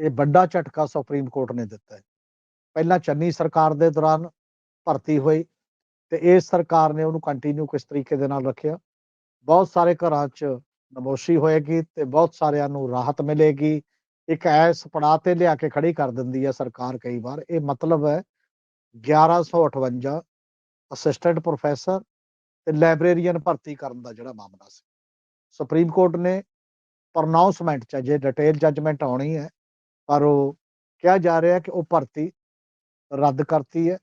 ਇਹ ਵੱਡਾ ਝਟਕਾ ਸੁਪਰੀਮ ਕੋਰਟ ਨੇ ਦਿੱਤਾ ਹੈ। ਪਹਿਲਾਂ ਚੰਨੀ ਸਰਕਾਰ ਦੇ ਦੌਰਾਨ ਭਰਤੀ ਹੋਈ ਤੇ ਇਸ ਸਰਕਾਰ ਨੇ ਉਹਨੂੰ ਕੰਟੀਨਿਊ ਕਿਸ ਤਰੀਕੇ ਦੇ ਨਾਲ ਰੱਖਿਆ। ਬਹੁਤ ਸਾਰੇ ਘਰਾਂ 'ਚ ਨਮੋਸ਼ੀ ਹੋਏਗੀ ਤੇ ਬਹੁਤ ਸਾਰਿਆਂ ਨੂੰ ਰਾਹਤ ਮਿਲੇਗੀ। ਇੱਕ ਐਸ ਪੜਾਅ ਤੇ ਲਿਆ ਕੇ ਖੜੀ ਕਰ ਦਿੰਦੀ ਹੈ ਸਰਕਾਰ ਕਈ ਵਾਰ। ਇਹ ਮਤਲਬ ਹੈ 1158 ਅਸਿਸਟੈਂਟ ਪ੍ਰੋਫੈਸਰ ਤੇ ਲਾਇਬ੍ਰੇਰੀਅਨ ਭਰਤੀ ਕਰਨ ਦਾ ਜਿਹੜਾ ਮਾਮਲਾ ਸੀ। ਸੁਪਰੀਮ ਕੋਰਟ ਨੇ ਪਰਨਾਉਂਸਮੈਂਟ ਚ ਜੇ ਡਿਟੇਲ ਜੱਜਮੈਂਟ ਆਉਣੀ ਹੈ ਪਰ ਉਹ ਕਿਹਾ ਜਾ ਰਿਹਾ ਕਿ ਉਹ ਭਰਤੀ ਰੱਦ ਕਰਤੀ ਹੈ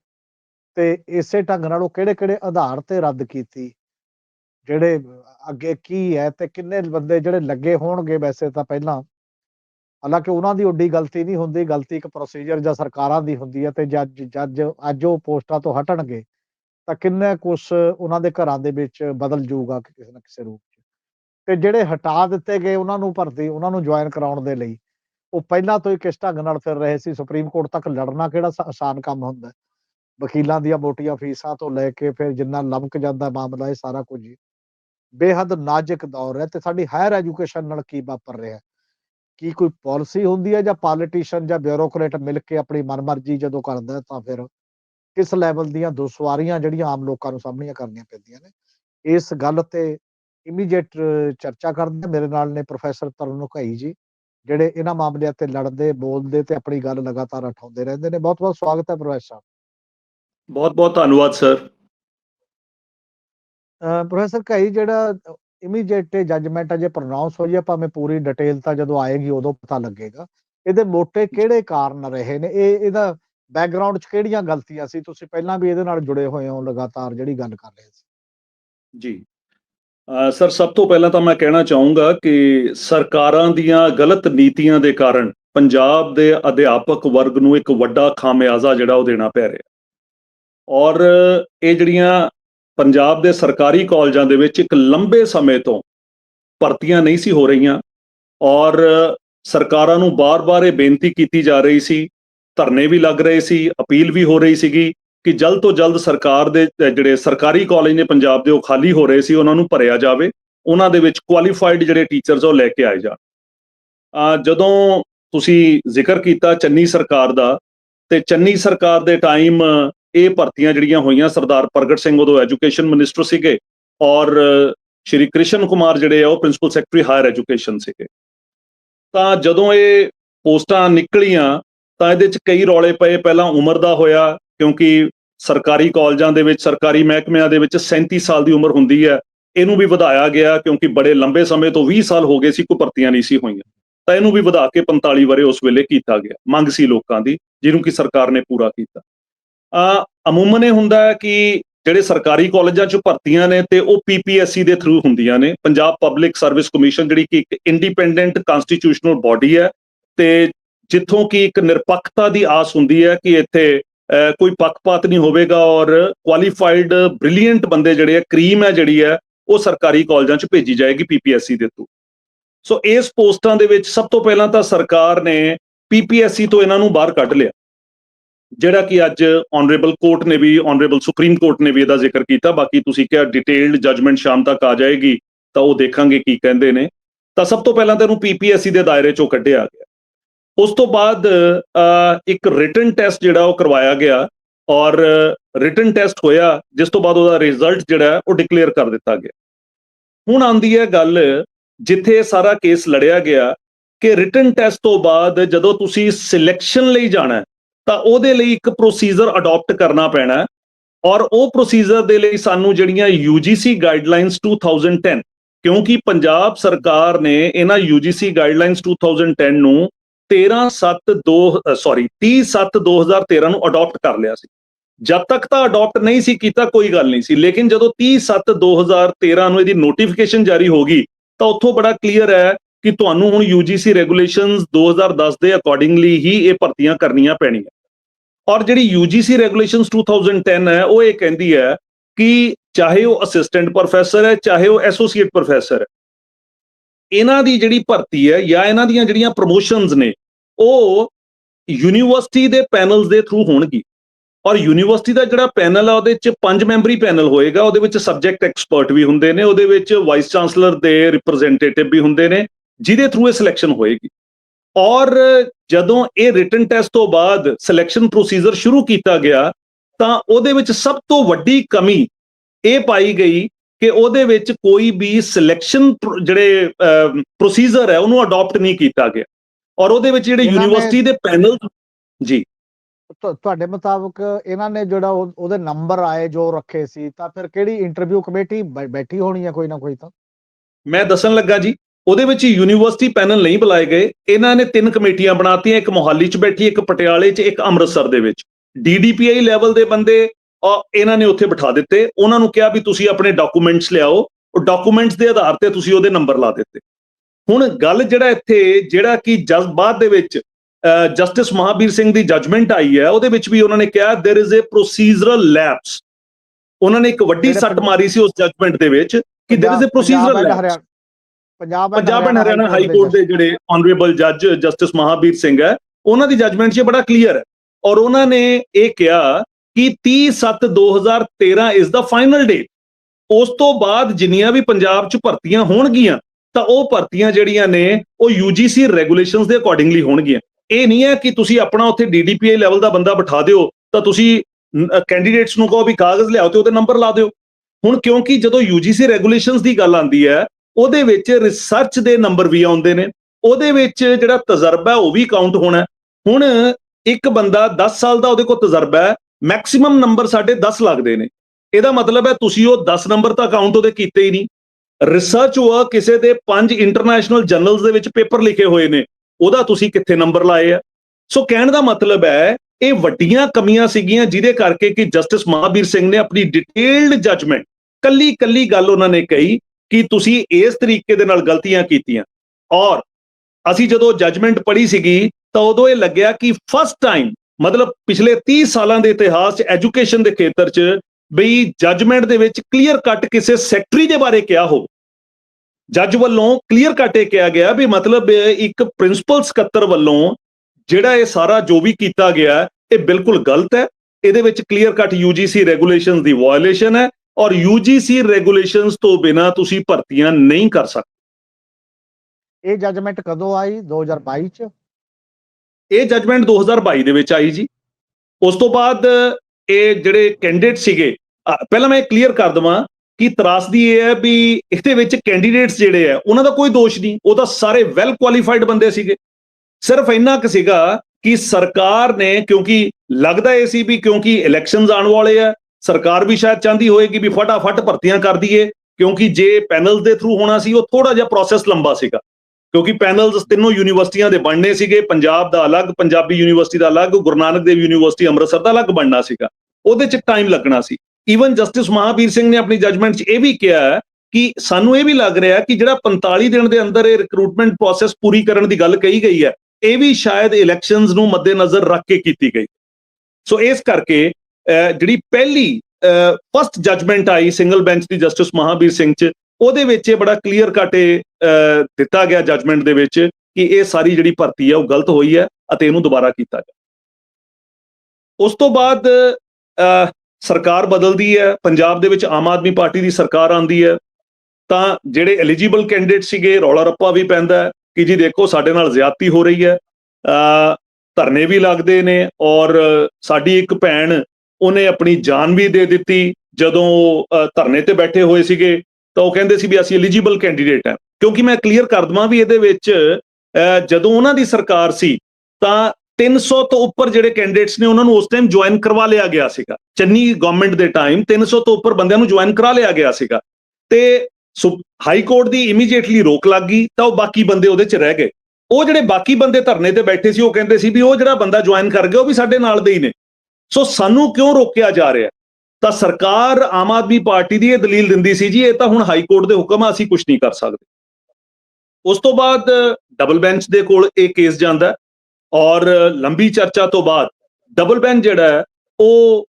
ਤੇ ਇਸੇ ਢੰਗ ਨਾਲ ਉਹ ਕਿਹੜੇ ਕਿਹੜੇ ਆਧਾਰ ਤੇ ਰੱਦ ਕੀਤੀ? ਜਿਹੜੇ ਅੱਗੇ ਕੀ ਹੈ ਤੇ ਕਿੰਨੇ ਬੰਦੇ ਜਿਹੜੇ ਲੱਗੇ ਹੋਣਗੇ ਵੈਸੇ ਤਾਂ ਪਹਿਲਾਂ? ਹਾਲਾਂਕਿ ਉਹਨਾਂ ਦੀ ਓਡੀ ਗਲਤੀ ਨਹੀਂ ਹੁੰਦੀ, ਗਲਤੀ ਇੱਕ ਪ੍ਰੋਸੀਜਰ ਜਾਂ ਸਰਕਾਰਾਂ ਦੀ ਹੁੰਦੀ ਹੈ ਤੇ ਜੱਜ ਜੱਜ ਅੱਜ ਉਹ ਪੋਸਟਾਂ ਤੋਂ ਹਟਣਗੇ ਤਾਂ ਕਿੰਨੇ ਕੁਛ ਉਹਨਾਂ ਦੇ ਘਰਾਂ ਦੇ ਵਿੱਚ ਬਦਲ ਜਾਊਗਾ ਕਿਸੇ ਨਾ ਕਿਸੇ ਰੂਪ 'ਚ? ਤੇ ਜਿਹੜੇ ਹਟਾ ਦਿੱਤੇ ਗਏ ਉਹਨਾਂ ਨੂੰ ਭਰਤੀ, ਉਹਨਾਂ ਨੂੰ ਜੁਆਇਨ ਕਰਾਉਣ ਦੇ ਲਈ ਉਹ ਪਹਿਲਾਂ ਤੋਂ ਹੀ ਕਿਸ ਢੰਗ ਨਾਲ ਫਿਰ ਰਹੇ ਸੀ, ਸੁਪਰੀਮ ਕੋਰਟ ਤੱਕ ਲੜਨਾ ਕਿਹੜਾ ਆਸਾਨ ਕੰਮ ਹੁੰਦਾ? ਵਕੀਲਾਂ ਦੀਆਂ ਮੋਟੀਆਂ ਫੀਸਾਂ ਤੋਂ ਲੈ ਕੇ ਫਿਰ ਜਿੰਨਾ ਲਮਕ ਜਾਂਦਾ ਮਾਮਲਾ, ਇਹ ਸਾਰਾ ਕੁਝ ਬੇਹੱਦ ਨਾਜ਼ੁਕ ਦੌਰ ਹੈ ਤੇ ਸਾਡੀ ਹਾਇਰ ਐਜੂਕੇਸ਼ਨ ਨਾਲ ਕੀ ਵਾਪਰ ਰਿਹਾ ਕੀ ਕੋਈ ਪਾਲਿਸੀ ਹੁੰਦੀ ਹੈ ਜਾਂ ਪੋਲੀਟੀਸ਼ੀਅਨ ਜਾਂ ਬਿਊਰੋਕਰੇਟ ਮਿਲ ਕੇ ਆਪਣੀ ਮਨਮਰਜ਼ੀ ਜਦੋਂ ਕਰਦਾ ਤਾਂ ਫਿਰ ਕਿਸ ਲੈਵਲ ਦੀਆਂ ਦੁਸ਼ਵਾਰੀਆਂ ਜਿਹੜੀਆਂ ਆਮ ਲੋਕਾਂ ਨੂੰ ਸਾਹਮਣੀਆਂ ਕਰਨੀਆਂ ਪੈਂਦੀਆਂ ਨੇ? ਇਸ ਗੱਲ ਤੇ ਇਮੀਡੀਏਟ ਚਰਚਾ ਕਰਦੇ ਮੇਰੇ ਨਾਲ ਨੇ ਪ੍ਰੋਫੈਸਰ ਤਰੁਣ ਘਈ ਜੀ। ਜਿਹੜੇ ਇਹਨਾਂ ਮਾਮਲਿਆਂ ਤੇ ਲੜਦੇ ਬੋਲਦੇ ਤੇ ਆਪਣੀ ਗੱਲ ਲਗਾਤਾਰ ਉਠਾਉਂਦੇ ਰਹਿੰਦੇ ਨੇ। ਬਹੁਤ ਬਹੁਤ ਸਵਾਗਤ ਹੈ ਪ੍ਰੋਫੈਸਰ ਸਾਹਿਬ। ਬਹੁਤ ਬਹੁਤ ਧੰਨਵਾਦ ਸਰ। ਪ੍ਰੋਫੈਸਰ ਘਈ ਜਿਹੜਾ ਇਮੀਡੀਏਟ ਜੱਜਮੈਂਟ ਅਜੇ ਪ੍ਰੋਨਾਂਸ ਹੈ ਭਾਵੇਂ ਪੂਰੀ ਡਿਟੇਲ ਤਾਂ ਜਦੋਂ ਆਏਗੀ ਉਦੋਂ ਪਤਾ ਲੱਗੇਗਾ। ਇਹਦੇ ਮੋਟੇ ਕਿਹੜੇ ਕਾਰਨ ਰਹੇ ਨੇ? ਇਹ ਇਹਦਾ ਬੈਕਗ੍ਰਾਉਂਡ 'ਚ ਕਿਹੜੀਆਂ ਗਲਤੀਆਂ ਸੀ? ਤੁਸੀਂ ਪਹਿਲਾਂ ਵੀ ਇਹਦੇ ਨਾਲ ਜੁੜੇ ਹੋਏ ਹੋ ਲਗਾਤਾਰ ਜਿਹੜੀ ਗੱਲ ਕਰ ਰਹੇ ਸੀ। ਜੀ। ਸਰ, ਸਭ ਤੋਂ ਪਹਿਲਾਂ ਤਾਂ ਮੈਂ ਕਹਿਣਾ ਚਾਹੂੰਗਾ ਕਿ ਸਰਕਾਰਾਂ ਦੀਆਂ ਗਲਤ ਨੀਤੀਆਂ ਦੇ ਕਾਰਨ ਪੰਜਾਬ ਦੇ ਅਧਿਆਪਕ ਵਰਗ ਨੂੰ ਇੱਕ ਵੱਡਾ ਖਾਮਿਆਜ਼ਾ ਜਿਹੜਾ ਉਹ ਦੇਣਾ ਪੈ ਰਿਹਾ। ਔਰ ਇਹ ਜਿਹੜੀਆਂ ਪੰਜਾਬ ਦੇ ਸਰਕਾਰੀ ਕਾਲਜਾਂ ਦੇ ਵਿੱਚ ਇੱਕ ਲੰਬੇ ਸਮੇਂ ਤੋਂ ਭਰਤੀਆਂ ਨਹੀਂ ਸੀ ਹੋ ਰਹੀਆਂ ਔਰ ਸਰਕਾਰਾਂ ਨੂੰ ਬਾਰ-ਬਾਰ ਇਹ ਬੇਨਤੀ ਕੀਤੀ ਜਾ ਰਹੀ ਸੀ, ਧਰਨੇ ਵੀ ਲੱਗ ਰਹੇ ਸੀ, ਅਪੀਲ ਵੀ ਹੋ ਰਹੀ ਸੀਗੀ ਕਿ ਜਲਦ ਤੋਂ ਜਲਦ ਸਰਕਾਰ ਦੇ ਜਿਹੜੇ ਸਰਕਾਰੀ ਕਾਲਜ ਨੇ ਪੰਜਾਬ ਦੇ, ਉਹ ਖਾਲੀ ਹੋ ਰਹੇ ਸੀ, ਉਹਨਾਂ ਨੂੰ ਭਰਿਆ ਜਾਵੇ, ਉਹਨਾਂ ਦੇ ਵਿੱਚ ਕੁਆਲੀਫਾਈਡ ਜਿਹੜੇ ਟੀਚਰਸ ਉਹ ਲੈ ਕੇ ਆਏ ਜਾਣ। ਅਹ ਜਦੋਂ ਤੁਸੀਂ ਜ਼ਿਕਰ ਕੀਤਾ ਚੰਨੀ ਸਰਕਾਰ ਦਾ, ਤੇ ਚੰਨੀ ਸਰਕਾਰ ਦੇ ਟਾਈਮ ਇਹ ਭਰਤੀਆਂ ਜਿਹੜੀਆਂ ਹੋਈਆਂ, ਸਰਦਾਰ ਪ੍ਰਗਟ ਸਿੰਘ ਉਦੋਂ ਐਜੂਕੇਸ਼ਨ ਮਿਨਿਸਟਰ ਸੀਗੇ, ਔਰ ਸ਼੍ਰੀ ਕ੍ਰਿਸ਼ਨ ਕੁਮਾਰ ਜਿਹੜੇ ਆ, ਉਹ ਪ੍ਰਿੰਸੀਪਲ ਸੈਕਟਰੀ ਹਾਇਰ ਐਜੂਕੇਸ਼ਨ ਸੀਗੇ। ਤਾਂ ਜਦੋਂ ਇਹ ਪੋਸਟਾਂ ਨਿਕਲੀਆਂ, ਤਾਂ ਇਹਦੇ ਚ ਕਈ ਰੌਲੇ ਪਏ, ਪਹਿਲਾਂ ਉਮਰ ਦਾ ਹੋਇਆ, ਕਿਉਂਕਿ ਸਰਕਾਰੀ ਕਾਲਜਾਂ ਦੇ ਵਿੱਚ, ਸਰਕਾਰੀ ਮਹਿਕਮਿਆਂ ਦੇ ਵਿੱਚ 37 ਸਾਲ ਦੀ ਉਮਰ ਹੁੰਦੀ ਹੈ। ਇਹਨੂੰ ਵੀ ਵਧਾਇਆ ਗਿਆ ਕਿਉਂਕਿ ਬੜੇ ਲੰਬੇ ਸਮੇਂ ਤੋਂ 20 ਸਾਲ ਹੋ ਗਏ ਸੀ, ਕੋਈ ਭਰਤੀਆਂ ਨਹੀਂ ਸੀ ਹੋਈਆਂ। ਤਾਂ ਇਹਨੂੰ ਵੀ ਵਧਾ ਕੇ 45 ਵਰੇ ਉਸ ਵੇਲੇ ਕੀਤਾ ਗਿਆ। ਮੰਗ ਸੀ ਲੋਕਾਂ ਦੀ, ਜਿਹਨੂੰ ਕਿ ਸਰਕਾਰ ਨੇ ਪੂਰਾ ਕੀਤਾ। ਆ ਅਮੂਮਨ ਇਹ ਹੁੰਦਾ ਹੈ ਕਿ ਜਿਹੜੇ ਸਰਕਾਰੀ ਕਾਲਜਾਂ 'ਚ ਭਰਤੀਆਂ ਨੇ ਤੇ ਉਹ ਪੀਪੀਐਸਸੀ ਦੇ ਥਰੂ ਹੁੰਦੀਆਂ ਨੇ। ਪੰਜਾਬ ਪਬਲਿਕ ਸਰਵਿਸ ਕਮਿਸ਼ਨ ਜਿਹੜੀ ਕਿ ਇੱਕ ਇੰਡੀਪੈਂਡੈਂਟ ਕਨਸਟੀਟਿਊਸ਼ਨਲ ਬਾਡੀ ਹੈ ਤੇ ਜਿੱਥੋਂ ਕਿ ਇੱਕ ਨਿਰਪੱਖਤਾ ਦੀ ਆਸ ਹੁੰਦੀ ਹੈ ਕਿ ਇੱਥੇ ਕੋਈ ਪੱਖਪਾਤ ਨਹੀਂ ਹੋਵੇਗਾ ਔਰ ਕੁਆਲੀਫਾਈਡ ਬ੍ਰਿਲੀਅੰਟ ਬੰਦੇ ਜਿਹੜੇ ਆ, ਕਰੀਮ ਹੈ ਜਿਹੜੀ ਹੈ, ਉਹ ਸਰਕਾਰੀ ਕਾਲਜਾਂ 'ਚ ਭੇਜੀ ਜਾਏਗੀ ਪੀਪੀਐਸਸੀ ਦੇ ਥਰੂ ਸੋ ਇਸ ਪੋਸਟਾਂ ਦੇ ਵਿੱਚ ਸਭ ਤੋਂ ਪਹਿਲਾਂ ਤਾਂ ਸਰਕਾਰ ਨੇ ਪੀਪੀਐਸਸੀ ਤੋਂ ਇਹਨਾਂ ਨੂੰ ਬਾਹਰ ਕੱਢ ਲਿਆ। ਜਿਹੜਾ ਕਿ ਅੱਜ ਆਨਰੇਬਲ ਕੋਰਟ ਨੇ ਵੀ ਆਨਰੇਬਲ ਸੁਪਰੀਮ ਕੋਰਟ ਨੇ ਵੀ ਇਹਦਾ ਜ਼ਿਕਰ ਕੀਤਾ। ਬਾਕੀ ਤੁਸੀਂ ਕਿਹਾ ਡਿਟੇਲਡ ਜਜਮੈਂਟ ਸ਼ਾਮ ਤੱਕ ਆ ਜਾਏਗੀ, ਤਾਂ ਉਹ ਦੇਖਾਂਗੇ ਕੀ ਕਹਿੰਦੇ ਨੇ। ਤਾਂ ਸਭ ਤੋਂ ਪਹਿਲਾਂ ਤਾਂ ਇਹਨੂੰ ਪੀਪੀਐਸਸੀ ਦੇ ਦਾਇਰੇ 'ਚੋਂ ਕੱਢਿਆ ਗਿਆ। ਉਸ ਤੋਂ ਬਾਅਦ ਇੱਕ ਰਿਟਨ ਟੈਸਟ ਜਿਹੜਾ ਉਹ ਕਰਵਾਇਆ ਗਿਆ ਔਰ ਰਿਟਨ ਟੈਸਟ ਹੋਇਆ, ਜਿਸ ਤੋਂ ਬਾਅਦ ਉਹਦਾ ਰਿਜ਼ਲਟ ਜਿਹੜਾ ਉਹ ਡਿਕਲੇਅਰ ਕਰ ਦਿੱਤਾ ਗਿਆ। ਹੁਣ ਆਉਂਦੀ ਹੈ ਗੱਲ ਜਿੱਥੇ ਇਹ ਸਾਰਾ ਕੇਸ ਲੜਿਆ ਗਿਆ ਕਿ ਰਿਟਨ ਟੈਸਟ ਤੋਂ ਬਾਅਦ ਜਦੋਂ ਤੁਸੀਂ ਸਿਲੈਕਸ਼ਨ ਲਈ ਜਾਣਾ, ਤਾਂ ਉਹਦੇ ਲਈ ਇੱਕ ਪ੍ਰੋਸੀਜਰ ਅਡਾਪਟ ਕਰਨਾ ਪੈਣਾ ਔਰ ਉਹ ਪ੍ਰੋਸੀਜਰ ਦੇ ਲਈ ਸਾਨੂੰ ਜਿਹੜੀਆਂ UGC ਗਾਈਡਲਾਈਨਸ 2010 ਕਿਉਂਕਿ ਪੰਜਾਬ ਸਰਕਾਰ ਨੇ ਇਹਨਾਂ UGC ਗਾਈਡਲਾਈਨਸ 2010 ਨੂੰ 13/7 ਸੌਰੀ 30/7/2013 ਨੂੰ ਅਡਾਪਟ ਕਰ ਲਿਆ ਸੀ। ਜਦ ਤੱਕ ਤਾਂ ਅਡਾਪਟ ਨਹੀਂ ਸੀ ਕੀਤਾ, ਕੋਈ ਗੱਲ ਨਹੀਂ ਸੀ। ਲੇਕਿਨ ਜਦੋਂ 30/7/2013 ਨੂੰ ਇਹਦੀ ਨੋਟੀਫਿਕੇਸ਼ਨ ਜਾਰੀ ਹੋ ਗਈ, ਤਾਂ ਉੱਥੋਂ ਬੜਾ ਕਲੀਅਰ ਹੈ ਕਿ ਤੁਹਾਨੂੰ ਹੁਣ UGC ਰੈਗੂਲੇਸ਼ਨਸ 2010 ਦੇ ਅਕੋਰਡਿੰਗਲੀ ਹੀ ਇਹ ਭਰਤੀਆਂ ਕਰਨੀਆਂ ਪੈਣੀਆਂ। ਔਰ ਜਿਹੜੀ UGC ਰੈਗੂਲੇਸ਼ਨਸ 2010 ਹੈ, ਉਹ ਇਹ ਕਹਿੰਦੀ ਹੈ ਕਿ ਚਾਹੇ ਉਹ ਅਸਿਸਟੈਂਟ ਪ੍ਰੋਫੈਸਰ ਹੈ, ਚਾਹੇ ਉਹ ਐਸੋਸੀਏਟ ਪ੍ਰੋਫੈਸਰ ਹੈ ਇਹਨਾਂ ਦੀ ਜਿਹੜੀ ਭਰਤੀ ਹੈ ਜਾਂ ਇਹਨਾਂ ਦੀਆਂ ਜਿਹੜੀਆਂ ਪ੍ਰੋਮੋਸ਼ਨਸ ਨੇ, ਉਹ ਯੂਨੀਵਰਸਿਟੀ ਦੇ ਪੈਨਲਸ ਦੇ ਥਰੂ ਹੋਣਗੀ। ਔਰ ਯੂਨੀਵਰਸਿਟੀ ਦਾ ਜਿਹੜਾ ਪੈਨਲ ਆ, ਉਹਦੇ ਵਿੱਚ ਪੰਜ ਮੈਂਬਰੀ ਪੈਨਲ ਹੋਏਗਾ। ਉਹਦੇ ਵਿੱਚ ਸਬਜੈਕਟ ਐਕਸਪਰਟ ਵੀ ਹੁੰਦੇ ਨੇ, ਉਹਦੇ ਵਿੱਚ ਵਾਈਸ ਚਾਂਸਲਰ ਦੇ ਰਿਪਰੈਜ਼ੈਂਟੇਟਿਵ ਵੀ ਹੁੰਦੇ ਨੇ, ਜਿਹਦੇ ਥਰੂ ਇਹ ਸਿਲੈਕਸ਼ਨ ਹੋਏਗੀ। ਔਰ ਜਦੋਂ ਇਹ ਰਿਟਨ ਟੈਸਟ ਤੋਂ ਬਾਅਦ ਸਿਲੈਕਸ਼ਨ ਪ੍ਰੋਸੀਜਰ ਸ਼ੁਰੂ ਕੀਤਾ ਗਿਆ, ਤਾਂ ਉਹਦੇ ਵਿੱਚ ਸਭ ਤੋਂ ਵੱਡੀ ਕਮੀ ਇਹ ਪਾਈ ਗਈ ਕਿ ਉਹਦੇ ਵਿੱਚ ਕੋਈ ਵੀ ਸਿਲੈਕਸ਼ਨ ਜਿਹੜੇ ਪ੍ਰੋਸੀਜਰ ਹੈ ਉਹਨੂੰ ਅਡਾਪਟ ਨਹੀਂ ਕੀਤਾ ਗਿਆ। ਔਰ ਉਹਦੇ ਵਿੱਚ ਜਿਹੜੇ ਯੂਨੀਵਰਸਿਟੀ ਦੇ ਪੈਨਲ ਜੀ। ਤੁਹਾਡੇ ਮੁਤਾਬਕ ਇਹਨਾਂ ਨੇ ਜਿਹੜਾ ਉਹ- ਉਹਦੇ ਨੰਬਰ ਆਏ ਜੋ ਰੱਖੇ ਸੀ ਤਾਂ ਫਿਰ ਕਿਹੜੀ ਇੰਟਰਵਿਊ ਕਮੇਟੀ ਬੈਠੀ ਹੋਣੀ ਹੈ ਕੋਈ ਨਾ ਕੋਈ ਤਾਂ? ਮੈਂ ਦੱਸਣ ਲੱਗਾ ਜੀ ਉਹਦੇ ਵਿੱਚ ਯੂਨੀਵਰਸਿਟੀ ਪੈਨਲ ਨਹੀਂ ਬੁਲਾਏ ਗਏ। ਇਹਨਾਂ ਨੇ ਤਿੰਨ ਕਮੇਟੀਆਂ ਬਣਾਤੀਆਂ ਇੱਕ ਮੋਹਾਲੀ 'ਚ ਬੈਠੀ ਇੱਕ ਪਟਿਆਲੇ 'ਚ ਇੱਕ ਅੰਮ੍ਰਿਤਸਰ ਦੇ ਵਿੱਚ। ਡੀਡੀਪੀਆਈ ਲੈਵਲ ਦੇ ਬੰਦੇ ਔਰ ਇਹਨਾਂ ਨੇ ਉੱਥੇ ਬਿਠਾ ਦਿੱਤੇ ਉਹਨਾਂ ਨੂੰ ਕਿਹਾ ਵੀ ਤੁਸੀਂ ਆਪਣੇ ਡਾਕੂਮੈਂਟਸ ਲਿਆਓ ਉਹ ਡਾਕੂਮੈਂਟਸ ਦੇ ਆਧਾਰ ਤੇ ਤੁਸੀਂ ਉਹਦੇ ਨੰਬਰ ਲਾ ਦਿੱਤੇ ਹੁਣ ਗੱਲ ਜਿਹੜਾ ਇੱਥੇ ਜਿਹੜਾ ਕਿ ਜਸ ਬਾਅਦ ਦੇ ਵਿੱਚ ਜਸਟਿਸ ਮਹਾਬੀਰ ਸਿੰਘ ਦੀ ਜਜਮੈਂਟ ਆਈ ਹੈ ਉਹਦੇ ਵਿੱਚ ਵੀ ਉਹਨਾਂ ਨੇ ਕਿਹਾ there is a procedural lapse ਉਹਨਾਂ ਨੇ ਇੱਕ ਵੱਡੀ ਜਿਹੜੇ ਸੱਟ ਪੰਜਾਬ- ਮਾਰੀ ਸੀ ਉਸ ਜਜਮੈਂਟ ਦੇ ਵਿੱਚ ਕਿ there is a procedural Punjab and lapse Haryana Punjab and Punjab and Haryana high court ਦੇ ਜਿਹੜੇ ਆਨਰੇਬਲ ਜੱਜ ਜਸਟਿਸ ਮਹਾਬੀਰ ਸਿੰਘ ਹੈ ਉਹਨਾਂ ਦੀ ਜਜਮੈਂਟ 'ਚ ਇਹ ਬੜਾ ਕਲੀਅਰ ਹੈ ਔਰ ਉਹਨਾਂ ਨੇ ਇਹ ਕਿਹਾ ਕਿ 30/7/2013 ਇਸ ਦਾ ਫਾਈਨਲ ਡੇਟ ਉਸ ਤੋਂ ਬਾਅਦ ਜਿੰਨੀਆਂ ਵੀ ਪੰਜਾਬ 'ਚ ਭਰਤੀਆਂ ਹੋਣਗੀਆਂ, ਤਾਂ ਉਹ ਭਰਤੀਆਂ ਜਿਹੜੀਆਂ ਨੇ, ਉਹ UGC ਰੈਗੂਲੇਸ਼ਨਸ ਦੇ ਅਕੋਰਡਿੰਗਲੀ ਹੋਣਗੀਆਂ। ਇਹ ਨਹੀਂ ਹੈ ਕਿ ਤੁਸੀਂ ਆਪਣਾ ਉੱਥੇ DDPI ਲੈਵਲ ਦਾ ਬੰਦਾ ਬਿਠਾ ਦਿਓ, ਤਾਂ ਤੁਸੀਂ ਕੈਂਡੀਡੇਟਸ ਨੂੰ ਕਹੋ ਵੀ ਕਾਗਜ਼ ਲਿਆਓ ਤੇ ਉਹਦੇ ਨੰਬਰ ਲਾ ਦਿਓ। ਹੁਣ ਕਿਉਂਕਿ ਜਦੋਂ UGC ਰੈਗੂਲੇਸ਼ਨਸ ਦੀ ਗੱਲ ਆਉਂਦੀ ਹੈ, ਉਹਦੇ ਵਿੱਚ ਰਿਸਰਚ ਦੇ ਨੰਬਰ ਵੀ ਆਉਂਦੇ ਨੇ। ਉਹਦੇ ਵਿੱਚ ਜਿਹੜਾ ਤਜਰਬਾ ਉਹ ਵੀ ਕਾਊਂਟ ਹੋਣਾ ਹੁਣ ਇੱਕ ਬੰਦਾ 10 ਸਾਲ ਦਾ ਉਹਦੇ ਕੋਲ ਤਜਰਬਾ ਹੈ ਮੈਕਸਿਮਮ ਨੰਬਰ ਸਾਡੇ 10 ਲੱਗਦੇ ਨੇ। ਇਹਦਾ ਮਤਲਬ ਹੈ ਤੁਸੀਂ ਉਹ 10 ਨੰਬਰ ਤਾਂ ਅਕਾਊਂਟ ਉਹਦੇ ਕੀਤੇ ਹੀ ਨਹੀਂ। ਰਿਸਰਚ ਵਰਕ ਕਿਸੇ ਦੇ ਪੰਜ ਇੰਟਰਨੈਸ਼ਨਲ ਜਰਨਲਸ ਦੇ ਵਿੱਚ ਪੇਪਰ ਲਿਖੇ ਹੋਏ ਨੇ। ਉਹਦਾ ਤੁਸੀਂ ਕਿੱਥੇ ਨੰਬਰ ਲਾਏ ਆ। ਸੋ ਕਹਿਣ ਦਾ ਮਤਲਬ ਹੈ, ਇਹ ਵੱਡੀਆਂ ਕਮੀਆਂ ਸੀਗੀਆਂ ਜਿਹਦੇ ਕਰਕੇ ਕਿ ਜਸਟਿਸ ਮਹਾਬੀਰ ਸਿੰਘ ਨੇ ਆਪਣੀ ਡਿਟੇਲਡ ਜਜਮੈਂਟ ਕੱਲੀ ਕੱਲੀ ਗੱਲ ਉਹਨਾਂ ਨੇ ਕਹੀ ਕਿ ਤੁਸੀਂ ਇਸ ਤਰੀਕੇ ਦੇ ਨਾਲ ਗਲਤੀਆਂ ਕੀਤੀਆਂ। ਔਰ ਅਸੀਂ ਜਦੋਂ ਜਜਮੈਂਟ ਪੜ੍ਹੀ ਸੀਗੀ ਤਾਂ ਉਦੋਂ ਇਹ ਲੱਗਿਆ ਕਿ ਫਸਟ ਟਾਈਮ ਮਤਲਬ ਪਿਛਲੇ 30 ਸਾਲਾਂ ਦੇ ਇਤਿਹਾਸ 'ਚ ਐਜੂਕੇਸ਼ਨ ਦੇ ਖੇਤਰ 'ਚ ਬਈ ਜੱਜਮੈਂਟ ਦੇ ਵਿੱਚ ਕਲੀਅਰ ਕੱਟ ਕਿਸੇ ਸੈਕਟਰੀ ਦੇ ਬਾਰੇ ਕਿਹਾ ਹੋ ਜੱਜ ਵੱਲੋਂ ਕਲੀਅਰ ਕੱਟ ਇਹ ਕਿਹਾ ਗਿਆ ਵੀ ਮਤਲਬ ਇੱਕ ਪ੍ਰਿੰਸੀਪਲ ਸਕੱਤਰ ਵੱਲੋਂ ਜਿਹੜਾ ਇਹ ਸਾਰਾ ਜੋ ਵੀ ਕੀਤਾ ਗਿਆ, ਇਹ ਬਿਲਕੁਲ ਗਲਤ ਹੈ। ਇਹਦੇ ਵਿੱਚ ਕਲੀਅਰ ਕੱਟ UGC ਰੈਗੂਲੇਸ਼ਨਸ ਦੀ ਵਾਇਓਲੇਸ਼ਨ ਹੈ ਔਰ UGC ਰੈਗੂਲੇਸ਼ਨਸ ਤੋਂ ਬਿਨਾ ਤੁਸੀਂ ਭਰਤੀਆਂ ਨਹੀਂ ਕਰ ਸਕਦੇ। ਇਹ ਜੱਜਮੈਂਟ ਕਦੋਂ ਆਈ? 2022 ਚ। ਇਹ ਜਜਮੈਂਟ 2022 ਦੇ ਵਿੱਚ ਆਈ ਜੀ। ਉਸ ਤੋਂ ਬਾਅਦ ਇਹ ਜਿਹੜੇ ਕੈਂਡੀਡੇਟ ਸੀਗੇ ਪਹਿਲਾਂ ਮੈਂ ਕਲੀਅਰ ਕਰ ਦਵਾਂ ਕਿ ਤਰਾਸਦੀ ਇਹ ਹੈ ਵੀ ਇਹਦੇ ਵਿੱਚ ਕੈਂਡੀਡੇਟਸ ਜਿਹੜੇ ਆ ਉਹਨਾਂ ਦਾ ਕੋਈ ਦੋਸ਼ ਨਹੀਂ। ਉਹ ਤਾਂ ਸਾਰੇ ਵੈਲ ਕੁਆਲੀਫਾਈਡ ਬੰਦੇ ਸੀਗੇ। ਸਿਰਫ ਇੰਨਾ ਕੁ ਸੀਗਾ ਕਿ ਸਰਕਾਰ ਨੇ, ਕਿਉਂਕਿ ਲੱਗਦਾ ਇਹ ਸੀ ਵੀ ਕਿਉਂਕਿ ਇਲੈਕਸ਼ਨਸ ਆਉਣ ਵਾਲੇ ਆ, ਸਰਕਾਰ ਵੀ ਸ਼ਾਇਦ ਚਾਹੁੰਦੀ ਹੋਏਗੀ ਵੀ ਫਟਾਫਟ ਭਰਤੀਆਂ ਕਰ ਦਈਏ, ਕਿਉਂਕਿ ਜੇ ਪੈਨਲ ਦੇ ਥਰੂ ਹੋਣਾ ਸੀ, ਉਹ ਥੋੜਾ ਜਿਹਾ ਪ੍ਰੋਸੈਸ ਲੰਬਾ ਸੀਗਾ। ਕਿਉਂਕਿ ਪੈਨਲਸ ਤਿੰਨੋਂ ਯੂਨੀਵਰਸਿਟੀਆਂ ਦੇ ਬਣਨੇ ਸੀਗੇ, ਪੰਜਾਬ ਦਾ ਅਲੱਗ, ਪੰਜਾਬੀ ਯੂਨੀਵਰਸਿਟੀ ਦਾ ਅਲੱਗ, ਗੁਰੂ ਨਾਨਕ ਦੇਵ ਯੂਨੀਵਰਸਿਟੀ ਅੰਮ੍ਰਿਤਸਰ ਦਾ ਅਲੱਗ ਬਣਨਾ ਸੀਗਾ। ਉਹਦੇ 'ਚ ਟਾਈਮ ਲੱਗਣਾ ਸੀ। ਈਵਨ ਜਸਟਿਸ ਮਹਾਬੀਰ ਸਿੰਘ ਨੇ ਆਪਣੀ ਜਜਮੈਂਟ 'ਚ ਇਹ ਵੀ ਕਿਹਾ ਕਿ ਸਾਨੂੰ ਇਹ ਵੀ ਲੱਗ ਰਿਹਾ ਕਿ ਜਿਹੜਾ 45 ਦਿਨ ਦੇ ਅੰਦਰ ਇਹ ਰਿਕਰੂਟਮੈਂਟ ਪ੍ਰੋਸੈਸ ਪੂਰੀ ਕਰਨ ਦੀ ਗੱਲ ਕਹੀ ਗਈ ਹੈ, ਇਹ ਵੀ ਸ਼ਾਇਦ ਇਲੈਕਸ਼ਨਸ ਨੂੰ ਮੱਦੇਨਜ਼ਰ ਰੱਖ ਕੇ ਕੀਤੀ ਗਈ। ਸੋ ਇਸ ਕਰਕੇ ਜਿਹੜੀ ਪਹਿਲੀ ਫਸਟ ਜਜਮੈਂਟ ਆਈ ਸਿੰਗਲ ਬੈਂਚ ਦੀ ਜਸਟਿਸ ਮਹਾਬੀਰ ਸਿੰਘ 'ਚ ਉਹਦੇ ਵਿੱਚ ਇਹ ਬੜਾ ਕਲੀਅਰ ਕੱਟ ਅਹ, ਦਿੱਤਾ ਗਿਆ ਜੱਜਮੈਂਟ ਦੇ ਵਿੱਚ ਕਿ ਇਹ ਸਾਰੀ ਜਿਹੜੀ ਭਰਤੀ ਹੈ ਉਹ ਗਲਤ ਹੋਈ ਹੈ ਅਤੇ ਇਹਨੂੰ ਦੁਬਾਰਾ ਕੀਤਾ ਗਿਆ। ਉਸ ਤੋਂ ਬਾਅਦ ਸਰਕਾਰ ਬਦਲਦੀ ਹੈ ਪੰਜਾਬ ਦੇ ਵਿੱਚ ਆਮ ਆਦਮੀ ਪਾਰਟੀ ਦੀ ਸਰਕਾਰ ਆਂਦੀ ਹੈ ਤਾਂ ਜਿਹੜੇ ਐਲੀਜੀਬਲ ਕੈਂਡੀਡੇਟ ਸੀਗੇ ਰੌਲਾ ਰੱਪਾ ਵੀ ਪੈਂਦਾ ਕਿ ਜੀ ਦੇਖੋ ਸਾਡੇ ਨਾਲ ਜ਼ਿਆਦਤੀ ਹੋ ਰਹੀ ਹੈ ਧਰਨੇ ਵੀ ਲੱਗਦੇ ਨੇ ਔਰ ਸਾਡੀ ਇੱਕ ਭੈਣ ਉਹਨੇ ਆਪਣੀ ਜਾਨ ਵੀ ਦੇ ਦਿੱਤੀ ਜਦੋਂ ਅਹ, ਧਰਨੇ ਤੇ ਬੈਠੇ ਹੋਏ ਸੀਗੇ। ਤਾਂ ਉਹ ਕਹਿੰਦੇ ਸੀ ਵੀ ਅਸੀਂ ਐਲੀਜੀਬਲ ਕੈਂਡੀਡੇਟ ਹਾਂ। ਕਿਉਂਕਿ ਮੈਂ ਕਲੀਅਰ ਕਰ ਦਵਾਂ ਵੀ ਇਹਦੇ ਵਿੱਚ ਜਦੋਂ ਉਹਨਾਂ ਦੀ ਸਰਕਾਰ ਸੀ, ਤਾਂ 300 ਤੋਂ ਉੱਪਰ ਜਿਹੜੇ ਕੈਂਡੀਡੇਟਸ ਨੇ, ਉਹਨਾਂ ਨੂੰ ਉਸ ਟਾਈਮ ਜੁਆਇਨ ਕਰਵਾ ਲਿਆ ਗਿਆ ਸੀਗਾ। ਚੰਨੀ ਗਵਰਨਮੈਂਟ ਦੇ ਟਾਈਮ 300 ਤੋਂ ਉੱਪਰ ਬੰਦਿਆਂ ਨੂੰ ਜੁਆਇਨ ਕਰਾ ਲਿਆ ਗਿਆ ਸੀਗਾ। ਤੇ ਹਾਈ ਕੋਰਟ ਦੀ ਇਮੀਡੀਏਟਲੀ ਰੋਕ ਲੱਗ ਗਈ, ਤਾਂ ਉਹ ਬਾਕੀ ਬੰਦੇ ਉਹਦੇ 'ਚ ਰਹਿ ਗਏ। ਉਹ ਜਿਹੜੇ ਬਾਕੀ ਬੰਦੇ ਧਰਨੇ ਤੇ ਬੈਠੇ ਸੀ, ਉਹ ਕਹਿੰਦੇ ਸੀ ਵੀ ਉਹ ਜਿਹੜਾ ਬੰਦਾ ਜੁਆਇਨ ਕਰ ਗਿਆ, ਉਹ ਵੀ ਸਾਡੇ ਨਾਲ ਦੇ ਹੀ ਨੇ। ਸੋ ਸਾਨੂੰ ਕਿਉਂ ਰੋਕਿਆ ਜਾ ਰਿਹਾ? ਤਾਂ ਸਰਕਾਰ ਆਮ ਆਦਮੀ ਪਾਰਟੀ ਦੀ ਇਹ ਦਲੀਲ ਦਿੰਦੀ ਸੀ ਜੀ, ਇਹ ਤਾਂ ਹੁਣ ਹਾਈ ਕੋਰਟ ਦੇ ਹੁਕਮ ਆ, ਅਸੀਂ ਕੁਝ ਨਹੀਂ ਕਰ ਸਕਦੇ। ਉਸ ਤੋਂ ਬਾਅਦ ਡਬਲ ਬੈਂਚ ਦੇ ਕੋਲ ਇਹ ਕੇਸ ਜਾਂਦਾ ਔਰ ਲੰਬੀ ਚਰਚਾ ਤੋਂ ਬਾਅਦ ਡਬਲ ਬੈਂਚ ਜਿਹੜਾ ਉਹ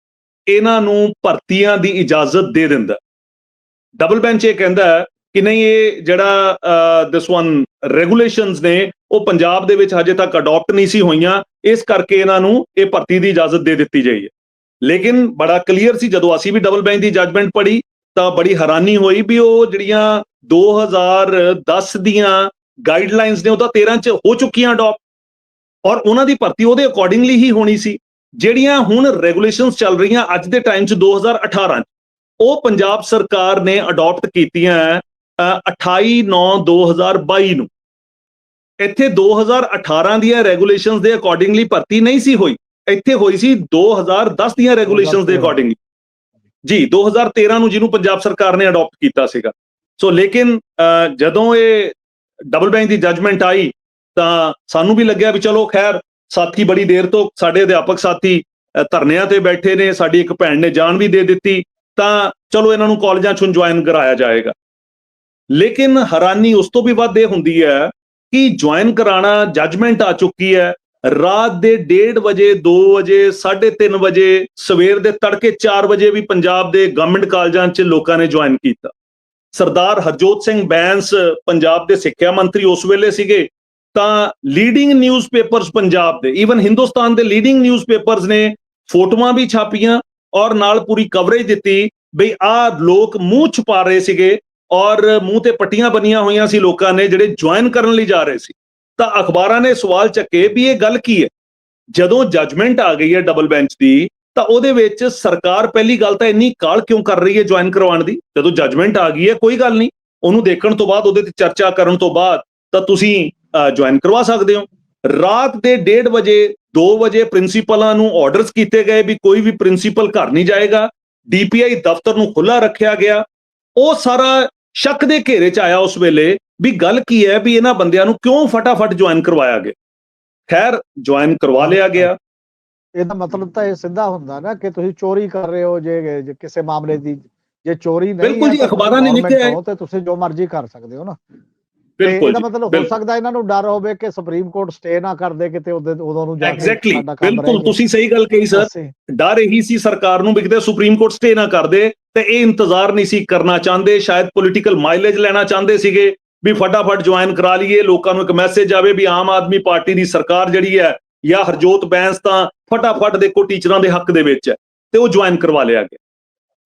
ਇਹਨਾਂ ਨੂੰ ਭਰਤੀਆਂ ਦੀ ਇਜਾਜ਼ਤ ਦੇ ਦਿੰਦਾ ਡਬਲ ਬੈਂਚ ਇਹ ਕਹਿੰਦਾ ਕਿ ਨਹੀਂ, ਇਹ ਜਿਹੜਾ ਦਿਸ ਵਨ ਰੈਗੂਲੇਸ਼ਨਸ ਨੇ, ਉਹ ਪੰਜਾਬ ਦੇ ਵਿੱਚ ਹਜੇ ਤੱਕ ਅਡਾਪਟ ਨਹੀਂ ਸੀ ਹੋਈਆਂ, ਇਸ ਕਰਕੇ ਇਹਨਾਂ ਨੂੰ ਇਹ ਭਰਤੀ ਦੀ ਇਜਾਜ਼ਤ ਦੇ ਦਿੱਤੀ ਜਾਈ ਹੈ। ਲੇਕਿਨ ਬੜਾ ਕਲੀਅਰ ਸੀ ਜਦੋਂ ਅਸੀਂ ਵੀ ਡਬਲ ਬੈਂਚ ਦੀ ਜੱਜਮੈਂਟ ਪੜ੍ਹੀ ਤਾਂ ਬੜੀ ਹੈਰਾਨੀ ਹੋਈ ਵੀ ਉਹ ਜਿਹੜੀਆਂ 2010 ਦੀਆਂ ਗਾਈਡਲਾਈਨਸ ਨੇ ਉਹ ਤਾਂ 13 ਚ ਹੋ ਚੁੱਕੀਆਂ ਅਡਾਪਟ ਔਰ ਉਹਨਾਂ ਦੀ ਭਰਤੀ ਉਹਦੇ ਅਕੋਰਡਿੰਗਲੀ ਹੀ ਹੋਣੀ ਸੀ। ਜਿਹੜੀਆਂ ਹੁਣ ਰੈਗੂਲੇਸ਼ਨਸ ਚੱਲ ਰਹੀਆਂ ਅੱਜ ਦੇ ਟਾਈਮ 'ਚ 2018 'ਚ ਉਹ ਪੰਜਾਬ ਸਰਕਾਰ ਨੇ ਅਡਾਪਟ ਕੀਤੀਆਂ ਅ, 28 9 2022 ਨੂੰ। ਇੱਥੇ 2018 ਦੀਆਂ ਰੈਗੂਲੇਸ਼ਨਸ ਦੇ ਅਕੋਰਡਿੰਗਲੀ ਭਰਤੀ ਨਹੀਂ ਸੀ ਹੋਈ। ਇੱਥੇ ਹੋਈ ਸੀ 2010 ਦੀਆਂ ਰੈਗੂਲੇਸ਼ਨਸ ਦੇ 2013 ਅਕੋਰਡਿੰਗਲੀ ਜੀ 2013 ਨੂੰ ਜਿਹਨੂੰ ਪੰਜਾਬ ਸਰਕਾਰ ਨੇ ਅਡਾਪਟ ਕੀਤਾ ਸੀਗਾ। ਸੋ ਲੇਕਿਨ ਜਦੋਂ ਇਹ ਡਬਲ ਬੈਂਚ ਦੀ ਜੱਜਮੈਂਟ ਆਈ ਤਾਂ ਸਾਨੂੰ ਵੀ ਲੱਗਿਆ ਵੀ ਚਲੋ ਖੈਰ ਸਾਥੀ ਬੜੀ ਦੇਰ ਤੋਂ ਸਾਡੇ ਅਧਿਆਪਕ ਸਾਥੀ ਧਰਨਿਆਂ ਤੇ ਬੈਠੇ ਨੇ ਸਾਡੀ ਇੱਕ ਭੈਣ ਨੇ ਜਾਨ ਵੀ ਦੇ ਦਿੱਤੀ ਤਾਂ ਚਲੋ ਇਹਨਾਂ ਨੂੰ ਕਾਲਜਾਂ ਚੋਂ ਜੁਆਇਨ ਕਰਾਇਆ ਜਾਏਗਾ। ਲੇਕਿਨ ਹੈਰਾਨੀ ਉਸ ਤੋਂ ਵੀ ਵੱਧ ਇਹ ਹੁੰਦੀ ਹੈ ਕਿ ਜੁਆਇਨ ਕਰਾਣਾ ਜੱਜਮੈਂਟ ਆ ਚੁੱਕੀ ਹੈ ਰਾਤ ਦੇ 1:30 ਵਜੇ 2 ਵਜੇ 3:30 ਵਜੇ, ਸਵੇਰ ਦੇ ਤੜਕੇ 4 ਵਜੇ ਵੀ ਪੰਜਾਬ ਦੇ ਗਵਰਨਮੈਂਟ ਕਾਲਜਾਂ 'ਚ ਲੋਕਾਂ ਨੇ ਜੁਆਇਨ ਕੀਤਾ। ਸਰਦਾਰ ਹਰਜੋਤ ਸਿੰਘ ਬੈਂਸ ਪੰਜਾਬ ਦੇ ਸਿੱਖਿਆ ਮੰਤਰੀ ਉਸ ਵੇਲੇ ਸੀਗੇ। ਤਾਂ ਲੀਡਿੰਗ ਨਿਊਜ਼ਪੇਪਰਸ ਪੰਜਾਬ ਦੇ ਈਵਨ ਹਿੰਦੁਸਤਾਨ ਦੇ ਲੀਡਿੰਗ ਨਿਊਜ਼ਪੇਪਰਸ ਨੇ ਫੋਟੋਆਂ ਵੀ ਛਾਪੀਆਂ ਔਰ ਨਾਲ ਪੂਰੀ ਕਵਰੇਜ ਦਿੱਤੀ ਬਈ ਆਹ ਲੋਕ ਮੂੰਹ ਛੁਪਾ ਰਹੇ ਸੀਗੇ ਔਰ ਮੂੰਹ ਤੇ ਪੱਟੀਆਂ ਬਣੀਆਂ ਹੋਈਆਂ ਸੀ ਲੋਕਾਂ ਨੇ ਜਿਹੜੇ ਜੁਆਇਨ ਕਰਨ ਲਈ ਜਾ ਰਹੇ ਸੀ। ਤਾਂ ਅਖਬਾਰਾਂ ਨੇ ਸਵਾਲ ਚੱਕੇ ਵੀ ਇਹ ਗੱਲ ਕੀ ਹੈ? ਜਦੋਂ ਜੱਜਮੈਂਟ ਆ ਗਈ ਹੈ ਡਬਲ ਬੈਂਚ ਦੀ, ਤਾਂ ਉਹਦੇ ਵਿੱਚ ਸਰਕਾਰ ਪਹਿਲੀ ਗੱਲ ਤਾਂ ਇੰਨੀ ਕਾਲ ਕਿਉਂ ਕਰ ਰਹੀ ਹੈ ਜੁਆਇਨ ਕਰਵਾਉਣ ਦੀ? ਜਦੋਂ ਜੱਜਮੈਂਟ ਆ ਗਈ ਹੈ, ਕੋਈ ਗੱਲ ਨਹੀਂ। ਉਹਨੂੰ ਦੇਖਣ ਤੋਂ ਬਾਅਦ, ਉਹਦੇ ਤੇ ਚਰਚਾ ਕਰਨ ਤੋਂ ਬਾਅਦ ਤਾਂ ਤੁਸੀਂ ਜੁਆਇਨ ਕਰਵਾ ਸਕਦੇ ਹੋ। ਰਾਤ ਦੇ 1:30 ਵਜੇ 2 ਵਜੇ ਪ੍ਰਿੰਸੀਪਲਾਂ ਨੂੰ ਆਰਡਰਸ ਕੀਤੇ ਗਏ ਵੀ ਕੋਈ ਵੀ ਪ੍ਰਿੰਸੀਪਲ ਘਰ ਨਹੀਂ ਜਾਏਗਾ। ਡੀਪੀਆਈ ਦਫ਼ਤਰ ਨੂੰ ਖੁੱਲਾ ਰੱਖਿਆ ਗਿਆ। ਉਹ ਸਾਰਾ ਸ਼ੱਕ ਦੇ ਘੇਰੇ 'ਚ ਆਇਆ ਉਸ ਵੇਲੇ ਵੀ ਗੱਲ ਕੀ ਹੈ ਵੀ ਇਹਨਾਂ ਬੰਦਿਆਂ ਨੂੰ ਕਿਉਂ ਫਟਾਫਟ ਜੁਆਇਨ ਕਰਵਾਇਆ ਗਿਆ ਖੈਰ ਜੁਆਇਨ ਕਰਵਾ ਲਿਆ ਗਿਆ ਇਹਦਾ ਮਤਲਬ ਤਾਂ ਇਹ ਸਿੱਧਾ ਹੁੰਦਾ ਨਾ ਕਿ ਤੁਸੀਂ ਚੋਰੀ ਕਰ ਰਹੇ ਹੋ ਜੇ ਕਿਸੇ ਮਾਮਲੇ ਦੀ ਜੇ ਚੋਰੀ ਨਹੀਂ ਬਿਲਕੁਲ ਜੀ, ਅਖਬਾਰਾਂ ਨੇ ਲਿਖਿਆ ਹੈ। ਤੇ ਤੁਸੀਂ ਜੋ ਮਰਜ਼ੀ ਕਰ ਸਕਦੇ ਹੋ ਨਾ ਬਿਲਕੁਲ ਇਹਦਾ ਮਤਲਬ ਹੋ। ਸਕਦਾ ਇਹਨਾਂ ਨੂੰ ਡਰ ਹੋਵੇ ਕਿ ਸੁਪਰੀਮ ਕੋਰਟ ਸਟੇ ਨਾ ਕਰ ਦੇ ਕਿਤੇ ਉਹਦੇ ਉਦੋਂ ਨੂੰ ਜਾ ਕੇ ਐਗਜ਼ੈਕਟਲੀ ਬਿਲਕੁਲ। ਤੁਸੀਂ ਸਹੀ ਗੱਲ ਕਹੀ ਸਰ ਡਰ ਇਹੀ ਸੀ ਸਰਕਾਰ ਨੂੰ ਵੀ ਕਿਤੇ ਸੁਪਰੀਮ ਕੋਰਟ ਸਟੇ ਨਾ ਕਰਦੇ ਤੇ ਇਹ ਇੰਤਜ਼ਾਰ ਨਹੀਂ ਸੀ ਕਰਨਾ ਚਾਹੁੰਦੇ ਸ਼ਾਇਦ ਪੋਲੀਟੀਕਲ ਮਾਈਲੇਜ ਲੈਣਾ ਚਾਹੁੰਦੇ ਸੀਗੇ ਵੀ ਫਟਾਫਟ ਜੁਆਇਨ ਕਰਾ ਲਈਏ, ਲੋਕਾਂ ਨੂੰ ਇੱਕ ਮੈਸੇਜ ਆਵੇ ਵੀ ਆਮ ਆਦਮੀ ਪਾਰਟੀ ਦੀ ਸਰਕਾਰ ਜਿਹੜੀ ਹੈ ਜਾਂ ਹਰਜੋਤ ਬੈਂਸ ਤਾਂ ਫਟਾਫਟ ਦੇਖੋ ਟੀਚਰਾਂ ਦੇ ਹੱਕ ਦੇ ਵਿੱਚ ਹੈ ਤੇ ਉਹ ਜੁਆਇਨ ਕਰਵਾ ਲਿਆ ਗਿਆ।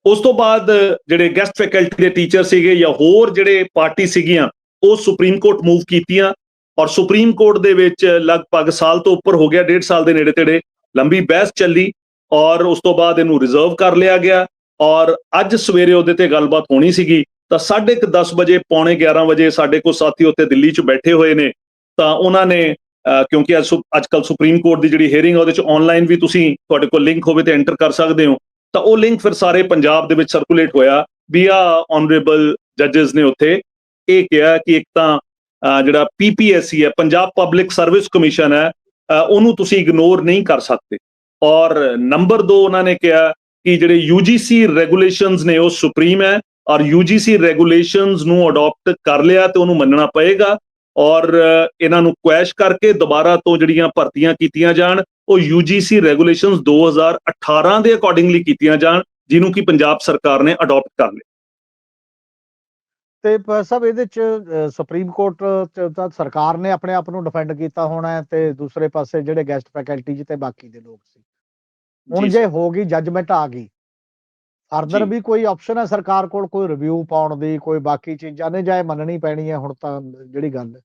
ਉਸ ਤੋਂ ਬਾਅਦ ਜਿਹੜੇ ਗੈਸਟ ਫੈਕਲਟੀ ਦੇ ਟੀਚਰ ਸੀਗੇ ਜਾਂ ਹੋਰ ਜਿਹੜੇ ਪਾਰਟੀ ਸੀਗੀਆਂ, ਉਹ ਸੁਪਰੀਮ ਕੋਰਟ ਮੂਵ ਕੀਤੀਆਂ ਔਰ ਸੁਪਰੀਮ ਕੋਰਟ ਦੇ ਵਿੱਚ ਲਗਭਗ ਸਾਲ ਤੋਂ ਉੱਪਰ ਹੋ ਗਿਆ, ਡੇਢ ਸਾਲ ਦੇ ਨੇੜੇ ਤੇੜੇ ਲੰਬੀ ਬਹਿਸ ਚੱਲੀ ਔਰ ਉਸ ਤੋਂ ਬਾਅਦ ਇਹਨੂੰ ਰਿਜ਼ਰਵ ਕਰ ਲਿਆ ਗਿਆ ਔਰ ਅੱਜ ਸਵੇਰੇ ਉਹਦੇ ਤੇ ਗੱਲਬਾਤ ਹੋਣੀ ਸੀਗੀ ਤਾਂ 10:30 ਵਜੇ ਪੌਣੇ 11 ਵਜੇ ਸਾਡੇ ਕੋਲ ਸਾਥੀ ਉੱਥੇ ਦਿੱਲੀ 'ਚ ਬੈਠੇ ਹੋਏ ਨੇ। ਤਾਂ ਉਹਨਾਂ ਨੇ ਕਿਉਂਕਿ ਅੱਜ ਕੱਲ ਸੁਪਰੀਮ ਕੋਰਟ ਦੀ ਜਿਹੜੀ ਹੀਅਰਿੰਗ ਉਹਦੇ 'ਚ ਆਨਲਾਈਨ ਵੀ ਤੁਸੀਂ ਤੁਹਾਡੇ ਕੋਲ ਲਿੰਕ ਹੋਵੇ ਤੇ ਐਂਟਰ ਕਰ ਸਕਦੇ ਹੋ। ਤਾਂ ਉਹ ਲਿੰਕ ਫਿਰ ਸਾਰੇ ਪੰਜਾਬ ਦੇ ਵਿੱਚ ਸਰਕੂਲੇਟ ਹੋਇਆ। ਵੀ ਆ ਆਨਰੇਬਲ ਜੱਜਸ ਨੇ ਉੱਥੇ ਇਹ ਕਿਹਾ ਕਿ ਇੱਕ ਤਾਂ ਅਹ, ਜਿਹੜਾ ਪੀਪੀਐਸਸੀ ਹੈ ਪੰਜਾਬ ਪਬਲਿਕ ਸਰਵਿਸ ਕਮਿਸ਼ਨ ਹੈ ਉਹਨੂੰ ਤੁਸੀਂ ਇਗਨੋਰ ਨਹੀਂ ਕਰ ਸਕਦੇ। ਔਰ ਨੰਬਰ 2 ਉਹਨਾਂ ਨੇ ਕਿਹਾ ਕਿ ਜਿਹੜੇ ਯੂਜੀਸੀ ਰੈਗੂਲੇਸ਼ਨਸ ਨੇ ਉਹ ਸੁਪਰੀਮ ਹੈ। ਔਰ ਯੂਜੀਸੀ ਰੈਗੂਲੇਸ਼ਨਸ ਨੂੰ ਅਡਾਪਟ ਕਰ ਲਿਆ ਤੇ ਉਹਨੂੰ ਮੰਨਣਾ ਪਏਗਾ। ਔਰ ਇਹਨਾਂ ਨੂੰ ਕੁਐਸ਼ ਕਰਕੇ ਦੁਬਾਰਾ ਤੋਂ ਜਿਹੜੀਆਂ ਭਰਤੀਆਂ ਕੀਤੀਆਂ ਜਾਣ ਉਹ ਯੂਜੀਸੀ ਰੈਗੂਲੇਸ਼ਨਸ 2018 ਦੇ ਅਕੋਰਡਿੰਗਲੀ ਕੀਤੀਆਂ ਜਾਣ ਜਿਹਨੂੰ ਕਿ ਪੰਜਾਬ ਸਰਕਾਰ ਨੇ ਅਡਾਪਟ ਕਰ ਲਿਆ। ਤੇ ਸਭ ਇਹਦੇ ਚ ਸੁਪਰੀਮ ਕੋਰਟ ਤਾਂ ਸਰਕਾਰ ਨੇ ਆਪਣੇ ਆਪ ਨੂੰ ਡਿਫੈਂਡ ਕੀਤਾ ਹੋਣਾ ਹੈ ਤੇ ਦੂਸਰੇ ਪਾਸੇ ਜਿਹੜੇ ਗੈਸਟ ਫੈਕਲਟੀ ਤੇ ਬਾਕੀ ਦੇ ਲੋਕ ਸੀ। ਹੁਣ ਜੀ। ਹੋ ਗਈ ਜੱਜਮੈਂਟ ਆ ਗਈ ਫਰਦਰ ਜੀ। ਵੀ ਕੋਈ ਆਪਸ਼ਨ ਹੈ ਸਰਕਾਰ ਕੋਲ ਕੋਈ ਰਿਵਿਊ ਪਾਉਣ ਦੀ ਕੋਈ ਬਾਕੀ ਚੀਜ਼ਾਂ ਨੇ ਜਾਂ ਇਹ ਮੰਨਣੀ ਪੈਣੀ ਹੈ ਹੁਣ ਤਾਂ ਜਿਹੜੀ ਗੱਲ ਹੈ?